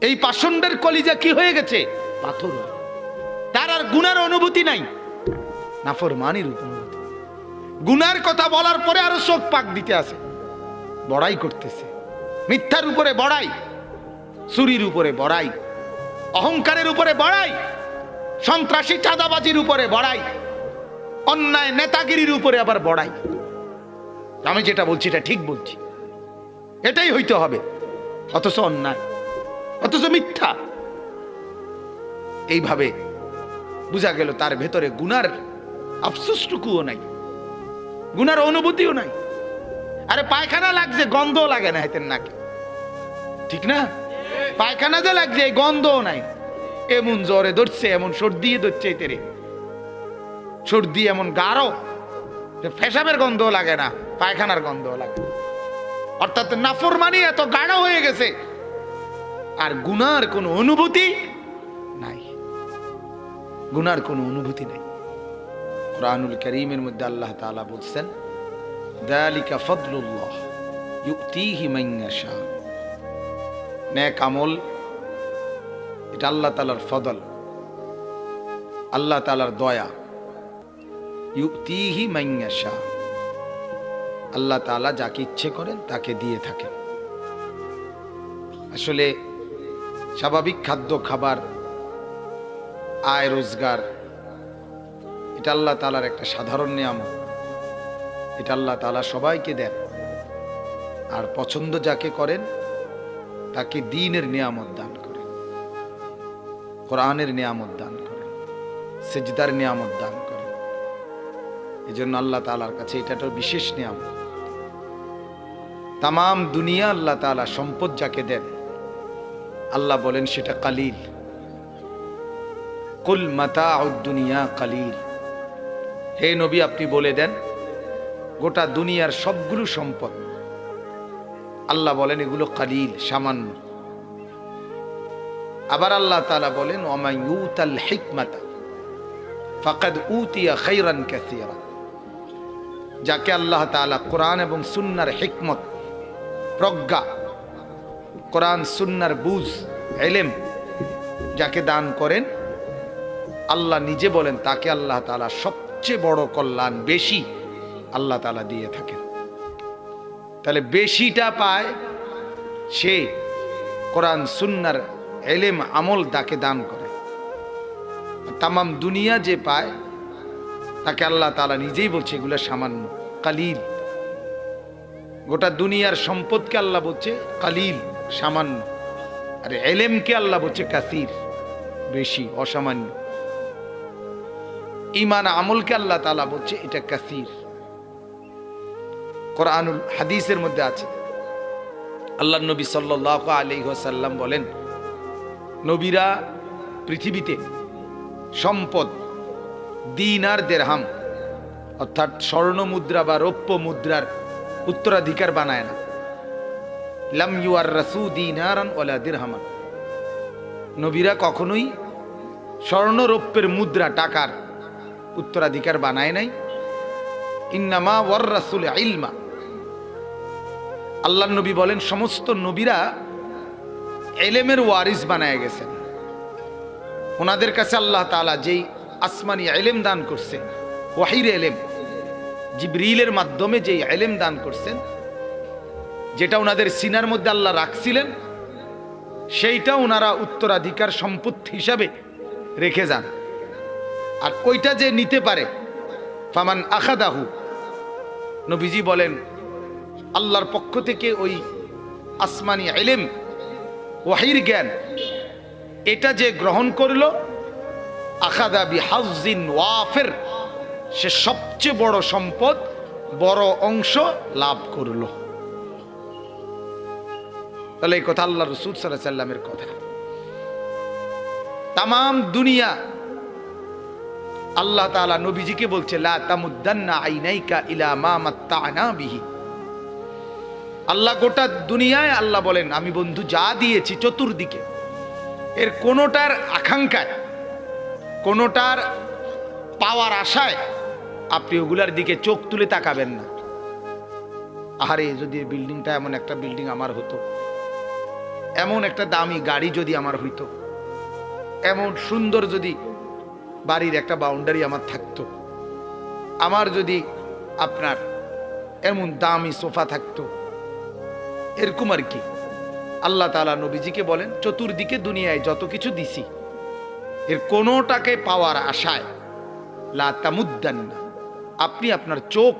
এই পাষণ্ডের কলিজা কি হয়ে গেছে? পাথর। তার আর গুনার অনুভূতি নাই। নাফরমানির অনুভূতি। গুনার কথা বলার পরে আরও শোক পাক দিতে আসে। বড়াই করতেছে। মিথ্যার উপরে বড়াই। চুরির উপরে বড়াই। অহংকারের উপরে বড়াই। সন্ত্রাসী চাঁদাবাজির উপরে বড়াই। অন্যায় নেতাগিরির উপরে আবার বড়াই। আমি যেটা বলছি, এটা ঠিক বলছি। এটাই হইতে হবে। অথচ অন্যায়। অথচ মিথ্যা। এইভাবে বোঝা গেল তার ভেতরে গুনার আফসোসটুকুও নাই, গুনার অনুভূতিও নাই। আরে পায়খানা লাগছে গন্ধ লাগে না হাতের নাকে। ঠিক না? পায়খানা যে লাগছে, এই গন্ধও নাই। এমন জ্বরে ধরছে, এমন সর্দি ধরছে তেরে। সর্দি এমন গাঢ় ফেসাবের গন্ধ লাগে না, পায়খানার গন্ধ লাগে। অর্থাৎ নাফরমানি এত গাঢ় হয়ে গেছে আর গুনার কোনো অনুভূতি নাই। গুনার কোনো অনুভূতি নাই। কোরআনুল করিমের মধ্যে আল্লাহ তাআলা বলছেন, দালিকা ফদলুল্লাহ ইউতিহি মান ইয়াশা। নেক আমল, এটা আল্লাহ তাআলার ফদল, আল্লাহ তাআলার দয়া। ইউতিহি মান ইয়াশা। আল্লাহ তাআলা যাকে ইচ্ছে করেন তাকে দিয়ে থাকেন। আসলে স্বাভাবিক খাদ্য, খাবার, আয়, রোজগার, এটা আল্লাহ তালার একটা সাধারণ নিয়ামত। এটা আল্লাহ তালা সবাইকে দেন। আর পছন্দ যাকে করেন, তাকে দিনের নিয়ামত দান করেন। কোরআনের নিয়ামত দান করেন। সেজদার নিয়ামত দান করেন। এই জন্য আল্লাহ তালার কাছে এটা একটা বিশেষ নিয়ামত। তাম দুনিয়া আল্লাহ তালা সম্পদ যাকে দেন আল্লাহ বলেন সেটা কালিল। কুল মাতা দুনিয়া কালিল। হে নবী, আপনি বলে দেন, গোটা দুনিয়ার সবগুলো সম্পদ। আল্লাহ বলেন এগুলো কালিল, সামান্য। আবার আল্লাহ তাআলা বলেন ইউতাল হিকমাতা, ফাকাদ উতিয়া খাইরান কাসীরা। যাকে আল্লাহ তাআলা কোরআন এবং সুন্নার হিকমত, প্রজ্ঞা কোরআন, সুন্নার বুঝ, এলেম যাকে দান করেন, আল্লাহ নিজে বলেন তাকে আল্লাহ তাআলা সবচেয়ে বড় কল্যাণ বেশি আল্লাহ তাআলা দিয়ে থাকেন। তাহলে বেশিটা পায় সে কোরআন, সুন্নার এলেম, আমল তাকে দান করে। তামাম দুনিয়া যে পায়, তাকে আল্লাহ তাআলা নিজেই বলছে এগুলো সামান্য কালিল। গোটা দুনিয়ার সম্পদকে আল্লাহ বলছে কালিল। সামান্য। আর এলেমকে আল্লাহ বলছে? কাসির, বেশি, অসামান্য। ইমান আমলকে আল্লাহ তাআলা বলছে? এটা কাসির। কোরআনুল হাদিসের মধ্যে আছে। আল্লাহ নবী সাল্লাহ আলী সাল্লাম বলেন, নবীরা পৃথিবীতে সম্পদ, দিন আর দেড়হাম, অর্থাৎ স্বর্ণ মুদ্রা বা রৌপ্য মুদ্রার উত্তরাধিকার বানায় না। লাম ইউ আর রাসু দিনারান ওলা দিরহামান। নবীরা কখনোই স্বর্ণ রৌপ্যের মুদ্রা টাকার উত্তরাধিকার বানায় নাই। ইন্নামা ওয়ার রাসুল ইলমা। আল্লাহ নবী বলেন, সমস্ত নবীরা এলেমের ওয়ারিস বানায় গেছেন। ওনাদের কাছে আল্লাহ তাআলা যেই আসমানি এলেম দান করছেন, ওয়াহির এলেম জিবরিলের মাধ্যমে যেই এলেম দান করছেন যেটা ওনাদের সিনার মধ্যে আল্লাহ রাখছিলেন, সেইটা ওনারা উত্তরাধিকার সম্পত্তি হিসাবে রেখে যান। আর ওইটা যে নিতে পারে, ফামান আখাদাহু, নবীজি বলেন, আল্লাহর পক্ষ থেকে ওই আসমানি এলেম ওয়াহির জ্ঞান, এটা যে গ্রহণ করল, আখাদা বি হাউজিন ওয়াফের, সে সবচেয়ে বড় সম্পদ, বড় অংশ লাভ করল। তাহলে এই কথা আল্লাহ রসুল সাল্লাহ সাল্লামের কথা। তাম দুনিয়া আল্লাহ তাআলা নবীজিকে বলছে আল্লাহ গোটা দুনিয়ায় আল্লাহ বলেন, আমি বন্ধু, যা দিয়েছি চতুর্দিকে, এর কোনোটার আকাঙ্ক্ষায়, কোনোটার পাওয়ার আশায় আপনি ওগুলার দিকে চোখ তুলে তাকাবেন না। আহারে, যদি বিল্ডিংটা এমন একটা বিল্ডিং আমার হতো এমন একটা দামি গাড়ি যদি আমার হইতো, এমন সুন্দর যদি বাড়ির একটা বাউন্ডারি আমার থাকতো, আমার যদি আপনার এমন দামি সোফা থাকতো, এরকম আর কি। আল্লাহ তালা নবীজিকে বলেন, চতুর্দিকে দুনিয়ায় যত কিছু দিছি, এর কোনোটাকে পাওয়ার আশায় লা তামুদ্দান না আপনি আপনার চোখ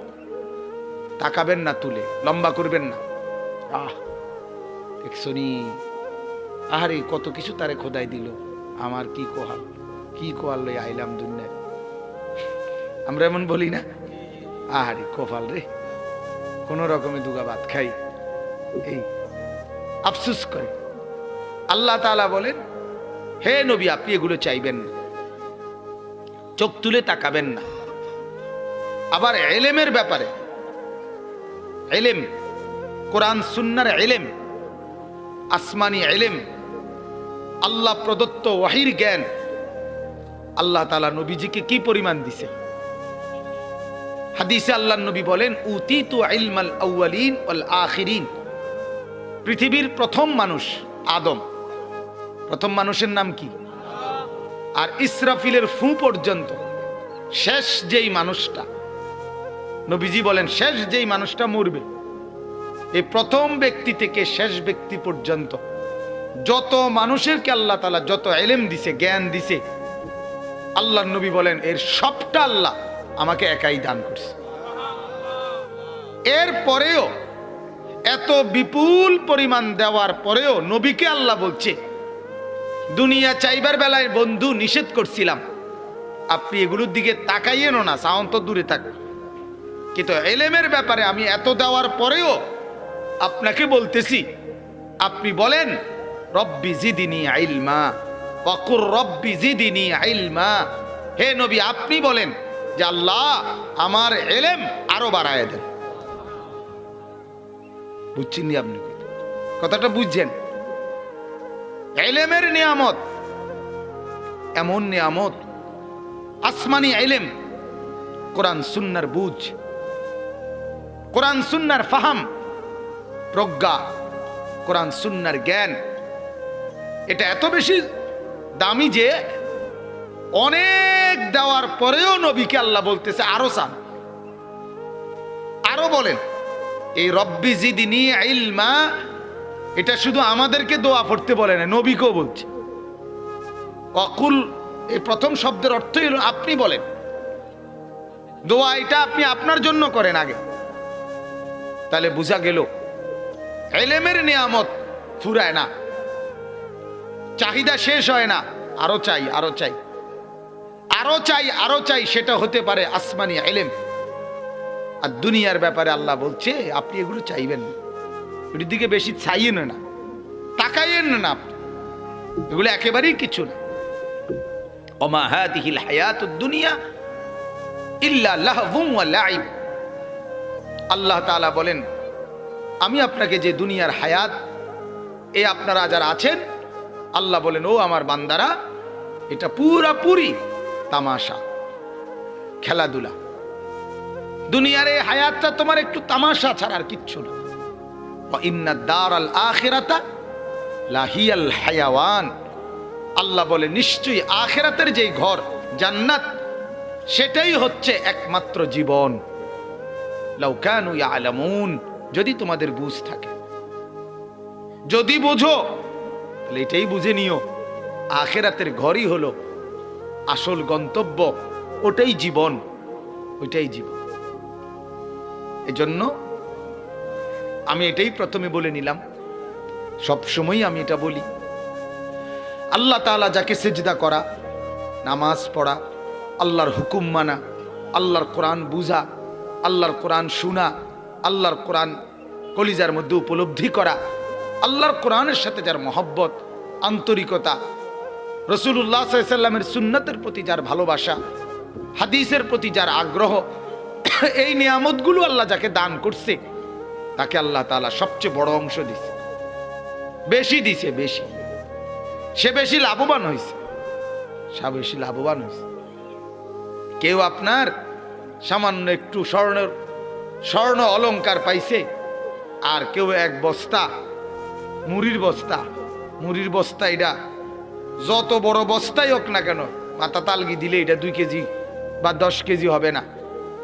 তাকাবেন না তুলে, লম্বা করবেন না। আহ দেখছনি আহারে, কত কিছু তারে খোদাই দিল। আমার কি কোহাল কি কোহাল লই আইলাম দুনিয়ায় আমরা এমন বলি না? আহারে কোফাল রে। কোন রকমে দুগা ভাত খাই। এই, আফসুস করে। আল্লাহ তাআলা বলেন, হে নবী, আপনি এগুলো চাইবেন না। চোখ তুলে তাকাবেন না। আবার এলেমের ব্যাপারে, এলেম, কোরআন, সুন্নার এলেম, আসমানি এলেম আল্লাহ প্রদত্ত ওয়াহির জ্ঞান। আল্লাহ তালা নবীজিকে কি পরিমাণ দিছে? হাদিসে আল্লাহ নবী বলেন উতি তু ইলমাল আউয়ালিন ওয়াল আখিরিন। পৃথিবীর প্রথম মানুষ আদম। প্রথম মানুষের নাম কি? আর ইসরাফিলের ফু পর্যন্ত শেষ যেই মানুষটা। নবীজি বলেন, শেষ যেই মানুষটা মরবে। এই প্রথম ব্যক্তি থেকে শেষ ব্যক্তি পর্যন্ত যত মানুষেরকে আল্লাহ তালা যত এলেম দিছে, জ্ঞান দিছে আল্লাহ নবী বলেন, এর সবটা আল্লাহ আমাকে একাই দান করছে। এর পরেও, এত বিপুল পরিমাণ দেওয়ার পরেও নবীকে আল্লাহ বলছে, দুনিয়া চাইবার বেলায় বন্ধু নিষেধ করছিলাম। আপনি এগুলোর দিকে তাকাইয়েনও না, সাউন্ড তো দূরে থাক। কিন্তু এলেমের ব্যাপারে আমি এত দেওয়ার পরেও আপনাকে বলতেছি, আপনি বলেন রব্বি জিদিনী আইলমা অকুর রব্বি জিদিনী আইলমা হে নবী, আপনি বলেন যে আল্লাহ আমার এলেম আরও বাড়ায় দেন। বুঝছেন আপনি? কথাটা বুঝছেন? এলেমের নিয়ামত, এমন নিয়ামত, আসমানি এলেম, কোরআন সুন্নার বুঝ, কোরআন সুন্নার ফাহাম, প্রজ্ঞা, কোরআন সুন্নার জ্ঞান এটা এত বেশি দামি যে অনেক দেওয়ার পরেও নবীকে আল্লাহ বলতেছে, আরও চান। আরও বলেন, এই রব্বি জিদিনী ইলমা। এটা শুধু আমাদেরকে দোয়া পড়তে বলে না, নবীকেও বলছে। অকুল, এই প্রথম শব্দের অর্থই হলো আপনি বলেন। দোয়া এটা আপনি আপনার জন্য করেন আগে। তাহলে বোঝা গেল, এলেমের নিয়ামত ফুরায় না। চাহিদা শেষ হয় না। আরও চাই আরও চাই। আরও চাই আরও চাই, সেটা হতে পারে আসমানি এলেম আর দুনিয়ার ব্যাপারে আল্লাহ বলছে, আপনি এগুলো চাইবেন না। দিকে বেশি চাইয়েন না। তাকাইয়েন না আপনি। এগুলো একেবারেই কিছু না। হায়াত দুনিয়া ইল্লা লাহবুম ওয়া লাইব। আল্লাহ বলেন, আমি আপনাকে যে দুনিয়ার হায়াত, এ আপনারা যারা আছেন আল্লাহ বলেন, ও আমার বান্দারা, এটা পুরাপুরি তামাশা, খেলাধুলা। দুনিয়ার হায়াতটা তোমার একটু তামাশা ছাড়া আর কিচ্ছু না। আল্লাহ বলে, নিশ্চয়ই আখেরাতের যেই ঘর, জান্নাত, সেটাই হচ্ছে একমাত্র জীবন। যদি তোমাদের বুঝ থাকে। যদি বোঝো তাহলে এটাই বুঝে নিও। আখেরাতের ঘরই হলো আসল গন্তব্য, ওটাই জীবন, ওইটাই জীবন। এজন্য আমি এটাই প্রথমে বলে নিলাম সবসময় আমি এটা বলি। আল্লাহ তাআলা যাকে সেজদা করা, নামাজ পড়া, আল্লাহর হুকুম মানা, আল্লাহর কোরআন বুঝা, আল্লাহর কোরআন শোনা, আল্লাহর কোরআন কলিজার মধ্যে উপলব্ধি করা আল্লাহর কোরআনের সাথে যার মহব্বত, আন্তরিকতা রসুল্লাহ সাল্লামের সুন্নতের প্রতি যার ভালোবাসা, হাদিসের প্রতি যার আগ্রহ, এই নিয়ামতগুলো আল্লাহ যাকে দান করছে, তাকে আল্লাহ তাআলা সবচেয়ে বড় অংশ দিছে। বেশি দিছে, বেশি। সে বেশি লাভবান হয়েছে সে বেশি লাভবান হয়েছে কেউ আপনার সামান্য একটু স্বর্ণ স্বর্ণ অলংকার পাইছে, আর কেউ এক বস্তা মুড়ির বস্তা মুড়ির বস্তা এটা। যত বড় বস্তাই হোক না কেন মাথা তালগি দিলে এটা দুই কেজি বা দশ কেজি হবে না।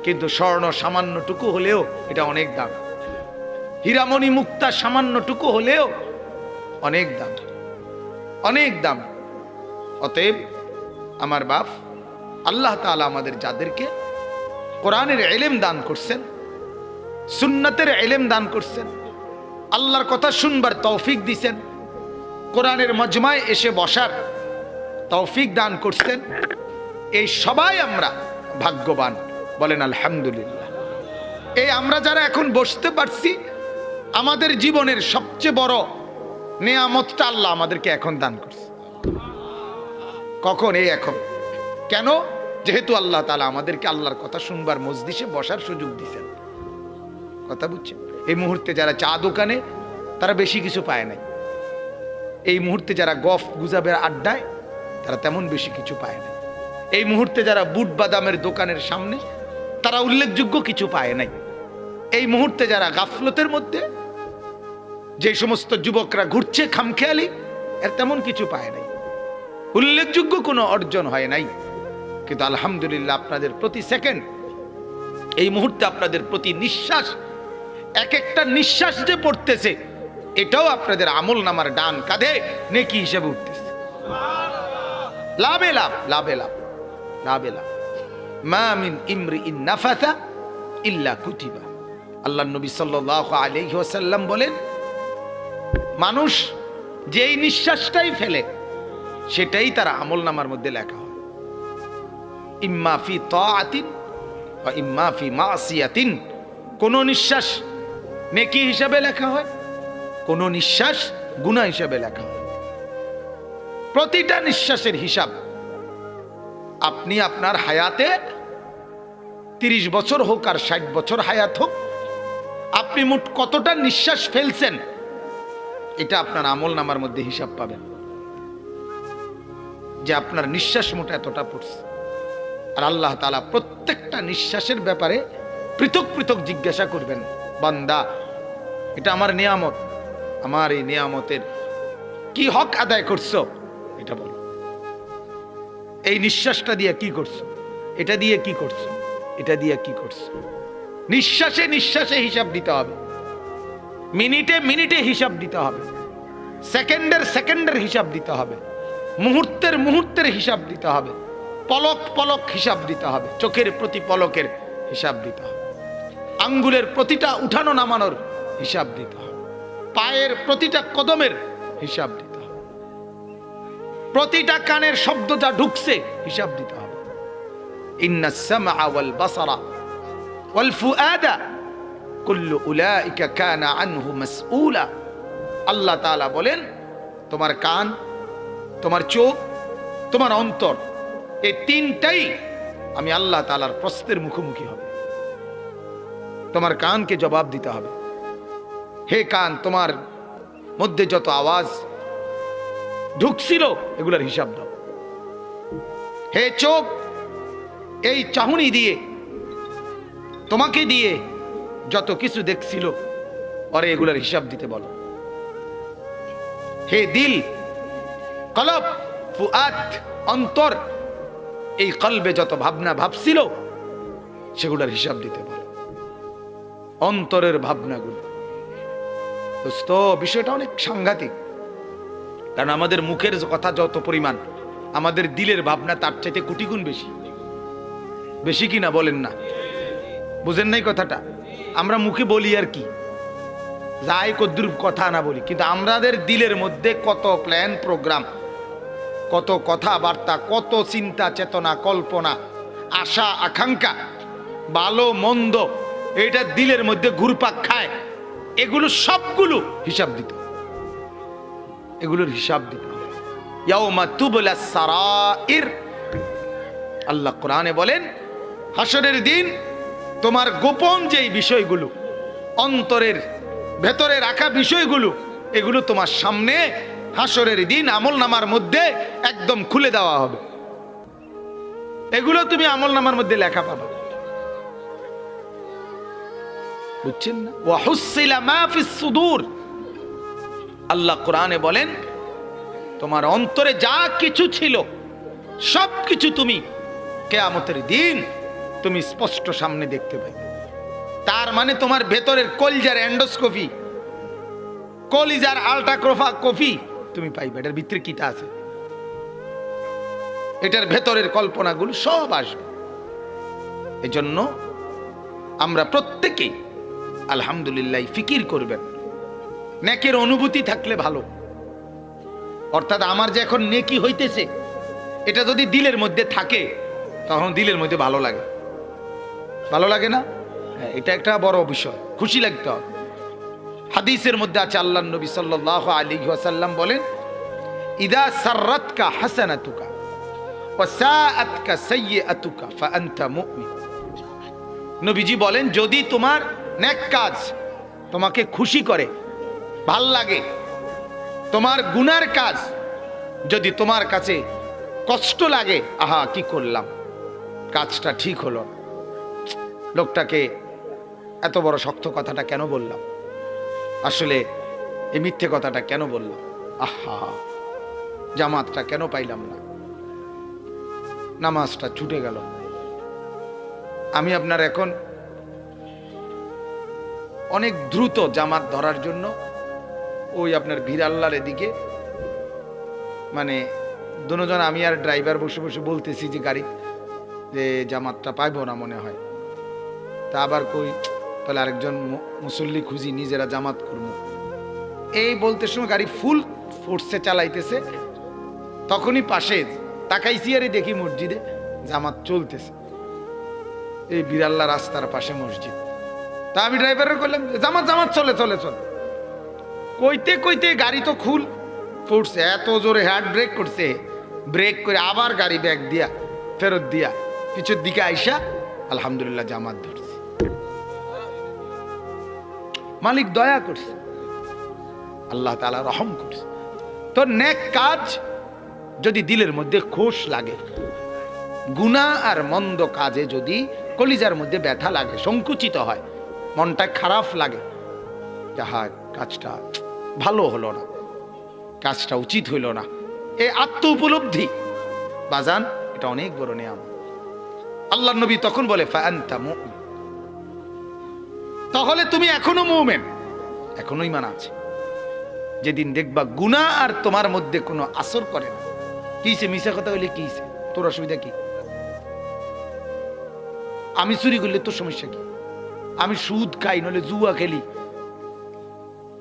কিন্তু স্বর্ণ সামান্যটুকু হলেও এটা অনেক দাম। হীরামণি মুক্তা সামান্যটুকু হলেও অনেক দাম। অনেক দাম। অতএব আমার বাপ, আল্লাহ তাআলা আমাদের যাদেরকে কোরআনের এলেম দান করছেন, সুন্নতের এলেম দান করছেন আল্লাহর কথা শুনবার তৌফিক দিছেন। কোরআনের মজমায় এসে বসার তৌফিক দান করছেন। এই সবাই আমরা ভাগ্যবান। বলেন, আলহামদুলিল্লাহ। এই আমরা যারা এখন বসতে পারছি, আমাদের জীবনের সবচেয়ে বড় নেয়ামতটা আল্লাহ আমাদেরকে এখন দান করছে। কখন? এই এখন। কেন? যেহেতু আল্লাহ তালা আমাদেরকে আল্লাহর কথা শুনবার মজলিসে বসার সুযোগ দিছেন। কথা বুঝছেন? এই মুহূর্তে যারা চা দোকানে, তারা বেশি কিছু পায় নাই এই মুহূর্তে যারা গফ গুজাবের আড্ডায়, তারা তেমন বেশি কিছু পায় না। এই মুহূর্তে যারা বুট বাদামের দোকানের সামনে, তারা উল্লেখযোগ্য কিছু পায় নাই। এই মুহূর্তে যারা গাফলতের মধ্যে, যে সমস্ত যুবকরা ঘুরছে খামখেয়ালি, এর তেমন কিছু পায় নাই। উল্লেখযোগ্য কোনো অর্জন হয় নাই। কিন্তু আলহামদুলিল্লাহ আপনাদের প্রতি সেকেন্ড এই মুহূর্তে আপনাদের প্রতি নিঃশ্বাস এক একটা নিঃশ্বাস যে পড়তেছে, এটাও আপনাদের আমল নামার ডান কাঁধে নেকি হিসেবে উঠতেছে। লাভে লাভ লাভে লাভ মা ইমরি ইন নাফাতা ইল্লা কুতিবা। আল্লাহ নবী সাল্লাল্লাহু আলাইহি ওয়াসাল্লাম বলেন, মানুষ যেই নিঃশ্বাসটাই ফেলে, সেটাই তার আমল নামার মধ্যে লেখা হয়। ইম্মা ফি তাআতিন বা ইম্মা ফি মাসিয়াতিন। কোন নিঃশ্বাস নেকি হিসাবে লেখা হয়, কোন নিঃশ্বাস গুনাহ হিসাবে লেখা হয়। প্রতিটা নিঃশ্বাসের হিসাব। আপনি আপনার হায়াতে তিরিশ বছর হোক আর ষাট বছর হায়াত হোক, আপনি মোট কতটা নিঃশ্বাস ফেলছেন, এটা আপনার আমল নামার মধ্যে হিসাব পাবেন। যে আপনার নিঃশ্বাস মোট এতটা পড়ছে। আর আল্লাহ তালা প্রত্যেকটা নিঃশ্বাসের ব্যাপারে পৃথক পৃথক জিজ্ঞাসা করবেন, বান্দা এটা আমার নিয়ামত। আমার এই নিয়ামতের কি হক আদায় করছ? এটা বলো। এই নিঃশ্বাসটা দিয়ে কি করছ? এটা দিয়ে কি করছ? এটা দিয়ে কি করছ? নিঃশ্বাসে নিঃশ্বাসে হিসাব দিতে হবে। মিনিটে মিনিটে হিসাব দিতে হবে। সেকেন্ডের সেকেন্ডের হিসাব দিতে হবে। মুহূর্তের মুহূর্তের হিসাব দিতে হবে। পলক পলক হিসাব দিতে হবে। চোখের প্রতি পলকের হিসাব দিতে হবে। আঙ্গুলের প্রতিটা উঠানো নামানোর হিসাব দিতে হবে। পায়ের প্রতিটা কদমের হিসাব দিতে হবে। প্রতিটা কানের শব্দ যা ঢুকছে, হিসাব দিতে হবে। আল্লাহ বলেন, তোমার কান, তোমার চোখ, তোমার অন্তর, এই তিনটাই আমি আল্লাহ তাআলার প্রশ্নের মুখোমুখি হবে। তোমার কানকে জবাব দিতে হবে। হে কান, তোমার মধ্যে যত আওয়াজ, ঢুকছিল, এগুলোর হিসাব দাও। হে চোখ, এই চাহুনি দিয়ে, তোমাকে দিয়ে যত কিছু দেখছিল পরে এগুলোর হিসাব দিতে বলো। হে দিল, কলব ফুয়াত অন্তর, এই কলবে যত ভাবনা ভাবছিল, সেগুলার হিসাব দিতে বলো। অন্তরের ভাবনাগুলো। দোস্ত বিষয়টা অনেক সাংঘাতিক। কারণ আমাদের মুখের কথা যত পরিমাণ, আমাদের দিলের ভাবনা তার চাইতে কোটি গুণ বেশি। বেশি কি না বলেন না। বুঝেন নাই কথাটা? আমরা মুখে বলি আর কি। যাই কদ্দুর কথা না বলি, কিন্তু আমাদের দিলের মধ্যে কত প্ল্যান প্রোগ্রাম কত কথাবার্তা, কত চিন্তা, চেতনা, কল্পনা, আশা, আকাঙ্ক্ষা, ভালো, মন্দ এটা দিলের মধ্যে ঘুরপাক খায়। এগুলো সবগুলো হিসাব দিত। এগুলোর হিসাব দিতে। আল্লাহ কোরআনে বলেন হাসরের দিন তোমার গোপন যেই বিষয়গুলো, অন্তরের ভেতরে রাখা বিষয়গুলো, এগুলো তোমার সামনে হাসরের দিন আমল নামার মধ্যে একদম খুলে দেওয়া হবে। এগুলো তুমি আমল নামার মধ্যে লেখা পাবা। বুঝছেন ওয়াহুসিলা সুদূর। আল্লাহ কোরআনে বলেন, তোমার অন্তরে যা কিছু ছিল, সব কিছু তুমি কেয়ামতের দিন তুমি স্পষ্ট সামনে দেখতে পাবে। তার মানে তোমার ভেতরের কলজার অ্যান্ডোস্কোপি, কলিজার আল্ট্রাক্রোফা কফি তুমি পাইবে। এটার ভিতরে কিটা আছে? এটার ভেতরের কল্পনাগুলো সব আসবে। এজন্য আমরা প্রত্যেকেই আলহামদুলিল্লাহ, ফিকির করবেন। নেকের অনুভূতি থাকলে ভালো। অর্থাৎ আমার যে এখন নেকি হইতেছে, এটা যদি দিলের মধ্যে থাকে, তখন দিলের মধ্যে ভালো লাগে। ভালো লাগে না? হ্যাঁ এটা একটা বড় বিষয়। খুশি লাগতে হবে। হাদিসের মধ্যে আছে আল্লাহ নবী সাল্লাহ আলী ওয়াসাল্লাম বলেন, ইদা সাইয়্যাতুকা ফাআনতা মুমিন। নবীজি বলেন, যদি তোমার নেক কাজ তোমাকে খুশি করে, ভালো লাগে। তোমার গুনার কাজ যদি তোমার কাছে কষ্ট লাগে, আহা, কি করলাম? কাজটা ঠিক হলো। লোকটাকে এত বড় শক্ত কথাটা কেন বললাম? আসলে এই মিথ্যে কথাটা কেন বললাম? আহা, জামাতটা কেন পাইলাম না? নামাজটা ছুটে গেল। আমি আপনার এখন অনেক দ্রুত জামাত ধরার জন্য ওই আপনার ভিরাল্লার এদিকে। মানে দুজন আমি আর ড্রাইভার বসে বসে বলতেছি যে, গাড়ি, যে জামাতটা পাইবো না মনে হয়। তা আবার কই, তাহলে আরেকজন মুসল্লি খুঁজি, নিজেরা জামাত করব। এই বলতে সময় গাড়ি ফুল ফোর্সে চালাইতেছে। তখনই পাশে তাকাইছি আরে দেখি মসজিদে জামাত চলতেছে। এই বিড়াল্লা রাস্তার পাশে মসজিদ। তা আমি ড্রাইভারের করলাম জামাত জামাত, চলে চলে চলে। কইতে কইতে গাড়ি তো খুল ফুটছে, এত জোরে হ্যান্ড ব্রেক করছে। ব্রেক করে আবার গাড়ি ব্যাগ দিয়া, ফেরত দিয়া পিছের দিকে আইসা, আলহামদুলিল্লাহ জামাত ধরছে। মালিক দয়া করছে। আল্লাহ তাআলা রহম করছে। তোর নেক কাজ যদি দিলের মধ্যে খোশ লাগে, গুনাহ আর মন্দ কাজে যদি কলিজার মধ্যে ব্যথা লাগে, সংকুচিত হয় মনটা খারাপ লাগে। যাহা কাজটা ভালো হলো না, কাজটা উচিত হইল না। এ আত্ম উপলব্ধি। বাজান, এটা অনেক বড় নিয়ম আল্লাহ নবী তখন বলে তাহলে তুমি এখনও মুমিন? এখনও ইমান আছে। যেদিন দেখবা গুনাহ আর তোমার মধ্যে কোনো আসর করে না। কিসে মিশা কথা হইলে কিসে তোর অসুবিধা কি? আমি চুরি করলে তোর সমস্যা কি? আমি সুদ খাই নলে জুয়া খেলি।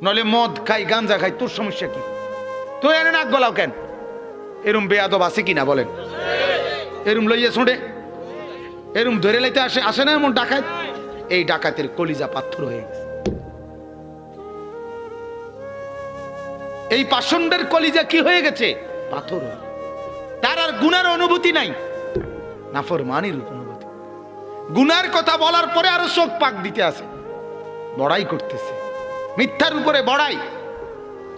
নলে মদ খাই, গাঞ্জা খাই, তোর সমস্যা কি? তো এনে নাক গলাও কেন? এরম বেয়াদব আছে কিনা বলেন? এরম লইয়া ছোঁড়ে এরম ধরে লাইতে আসে আসে না এমন ডাকাত? এই ডাকাতের কলিজা পাথর হয়ে গেছে। এই পাষণ্ডের কলিজা কি হয়ে গেছে? পাথর। তার আর গুনার অনুভূতি নাই। নাফর মানির অনুভূতি গুনার কথা বলার পরে আরও চোখ পাক দিতে আছে। বড়াই করতেছে। মিথ্যার উপরে বড়াই,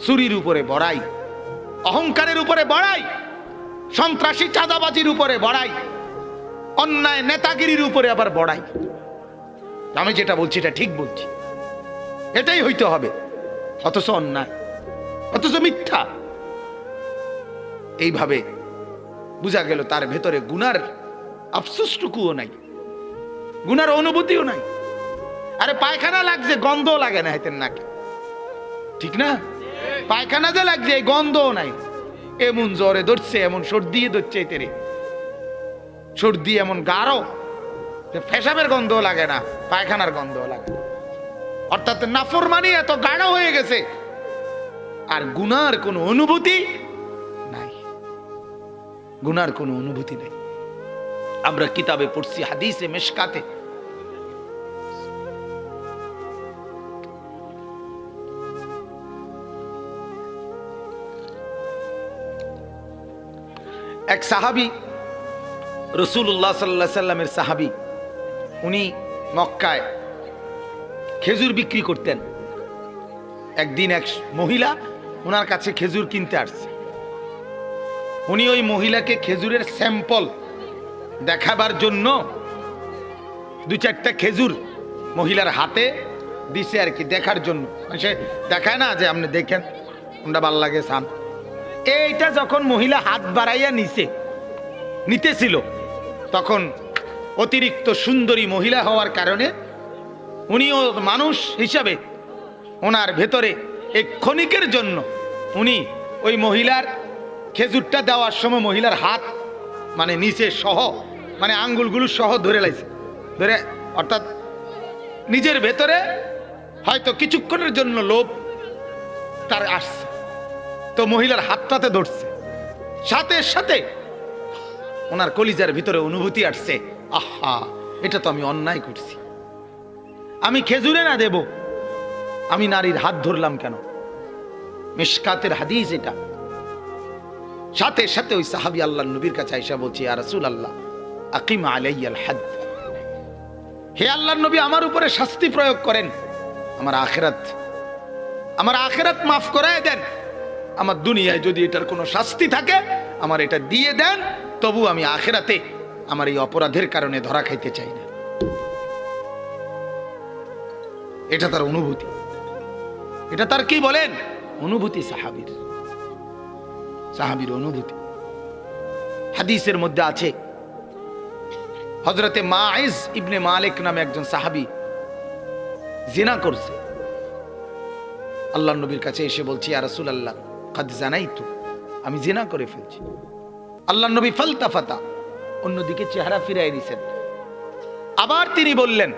চুরির উপরে বড়াই, অহংকারের উপরে বড়াই, সন্ত্রাসী চাঁদাবাজির উপরে বড়াই, অন্যায় নেতাগিরির উপরে আবার বড়াই। আমি যেটা বলছি, এটা ঠিক বলছি। এটাই হইতে হবে। অথচ অন্যায়, অথচ মিথ্যা। এইভাবে বোঝা গেল তার ভেতরে গুনার আফসোসটুকুও নাই। গুনার অনুভূতিও নাই। আরে পায়খানা লাগছে গন্ধ লাগে না হেতের নাকে? ঠিক না? পায়খানা যে লাগছে, এই গন্ধও নাই। এমন জ্বরে ধরছে, এমন সর্দি ধরছে তেরে। সর্দি এমন গাঢ় ফেসাবের গন্ধও লাগে না, পায়খানার গন্ধও লাগে না। অর্থাৎ নাফরমানি এত গাঢ় হয়ে গেছে, আর গুনার কোনো অনুভূতি নাই। গুনার কোনো অনুভূতি নেই। আমরা কিতাবে পড়ছি, হাদিসে, মেশকাতে এক সাহাবি রসুল্লাহ সাল্লাহ সাল্লামের সাহাবি, উনি মক্কায় খেজুর বিক্রি করতেন। একদিন এক মহিলা ওনার কাছে খেজুর কিনতে আসছে। উনি ওই মহিলাকে খেজুরের স্যাম্পল দেখাবার জন্য দু চারটা খেজুর মহিলার হাতে দিছে আর কি দেখার জন্য। সে দেখায় না যে আপনি দেখেন, কোনটা ভালো লাগে, সান। এইটা যখন মহিলা হাত বাড়াইয়া নিছে, নিতেছিল, তখন অতিরিক্ত সুন্দরী মহিলা হওয়ার কারণে উনিও মানুষ হিসাবে ওনার ভেতরে এই ক্ষণিকের জন্য উনি ওই মহিলার খেজুরটা দেওয়ার সময় মহিলার হাত মানে নিচে সহ মানে আঙ্গুলগুলো সহ ধরে লাইছে। ধরে, অর্থাৎ নিজের ভেতরে হয়তো কিছুক্ষণের জন্য লোভ তার আসছে। তো মহিলার হাতটাতে ধরছে। সাথে সাথে ওনার কলিজার ভিতরে অনুভূতি আসছে। আহা, এটা তো আমি অন্যায় করছি। আমি খেজুরে না দেব। আমি নারীর হাত ধরলাম কেন? মিশকাতের হাদিস এটা। সাথে সাথে ওই সাহাবি আল্লাহ নবীর কাছে আইসা বলছি আর রাসূল আল্লাহ আকিম আলাইয়াল হাদ হে আল্লাহ নবী, আমার উপরে শাস্তি প্রয়োগ করেন। আমার আখেরাত আমার আখেরাত মাফ করায় দেন। আমার দুনিয়ায় যদি এটার কোনো শাস্তি থাকে, আমার এটা দিয়ে দেন, তবু আমি আখেরাতে আমার এই অপরাধের কারণে ধরা খাইতে চাই না। এটা তার অনুভূতি। এটা তার কি বলেন? অনুভূতি সাহাবীর। সাহাবীর অনুভূতি। হাদিসের মধ্যে আছে হজরতে মাইজ ইবনে মালিক নামে একজন সাহাবী জিনা করছে। আল্লাহ নবীর কাছে এসে বলছি আর রাসূল আল্লাহ কাদ জানাই তো আমি জিনা করে ফেলছি। আল্লাহ নবী ফালতা ফাতা অন্যদিকে চেহারা ফিরাই দিছেন। আবার তিনি বললেন,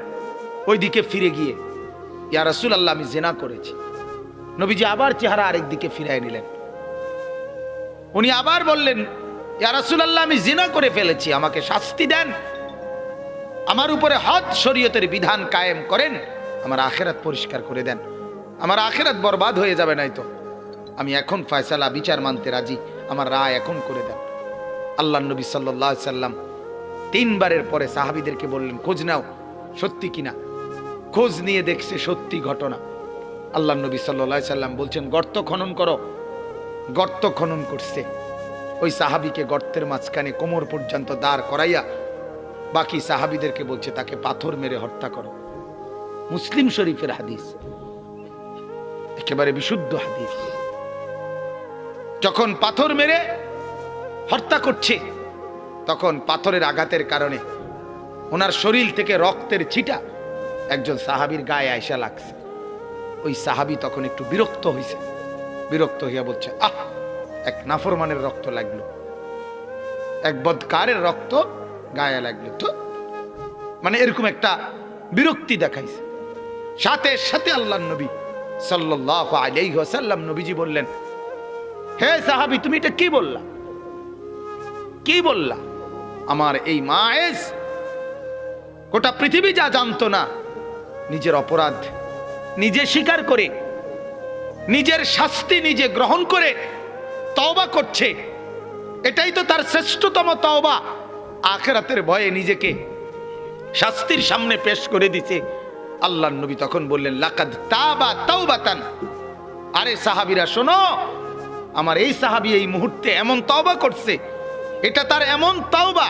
ওইদিকে ফিরে গিয়ে, ইয়া রাসূল আল্লাহ আমি জেনা করেছি। নবীজি আবার চেহারা আরেক দিকে ফিরাই নিলেন। উনি আবার বললেন, ইয়া রাসুল আল্লাহ আমি জেনা করে ফেলেছি, আমাকে শাস্তি দেন। আমার উপরে হদ শরীয়তের বিধান কায়েম করেন, আমার আখেরাত পরিষ্কার করে দেন। আমার আখেরাত বরবাদ হয়ে যাবে নাই তো। আমি এখন ফয়সালা, বিচার মানতে রাজি। আমার রায় এখন করে দেন আল্লাহ নবী সাল্লাহ সাল্লাম তিনবারের পরে সাহাবিদেরকে বললেন, খোঁজ নাও, সত্যি কিনা? খোঁজ নিয়ে দেখছে সত্যি ঘটনা। আল্লাহ নবী সাল্লাহ সাল্লাম বলছেন, গর্ত খনন করো। গর্ত খনন করছে। ওই সাহাবিকে গর্তের মাঝখানে কোমর পর্যন্ত দাঁড় করাইয়া বাকি সাহাবিদেরকে বলছে, তাকে পাথর মেরে হত্যা করো। মুসলিম শরীফের হাদিস। একেবারে বিশুদ্ধ হাদিস। যখন পাথর মেরে হত্যা করছে, তখন পাথরের আঘাতের কারণে ওনার শরীর থেকে রক্তের ছিটা একজন সাহাবির গায়ে আয়সা লাগছে। ওই সাহাবি তখন একটু বিরক্ত হয়েছে বিরক্ত হইয়া বলছে, আহ, এক নাফরমানের রক্ত লাগল। এক বদকারের রক্ত গায়ে লাগল তো? মানে এরকম একটা বিরক্তি দেখাইছে। সাথে সাথে আল্লাহ নবী সাল্লাহ আলাইহি ওয়াসাল্লাম নবীজি বললেন হে সাহাবি, তুমি এটা কি বললা? কি বললা? আমার এই মায়েজ গোটা পৃথিবী যা জানতো না, নিজের অপরাধ নিজে স্বীকার করে, নিজের শাস্তি নিজে গ্রহণ করে তওবা করছে। এটাই তো তার শ্রেষ্ঠতম তওবা। আখেরাতের ভয়ে নিজেকে শাস্তির সামনে পেশ করে দিছে। আল্লাহ নবী তখন বললেন, লাকাদ তাবা তাওবাতান। আরে সাহাবিরা, শোনো আমার এই সাহাবি এই মুহূর্তে এমন তওবা করছে। এটা তার এমন তওবা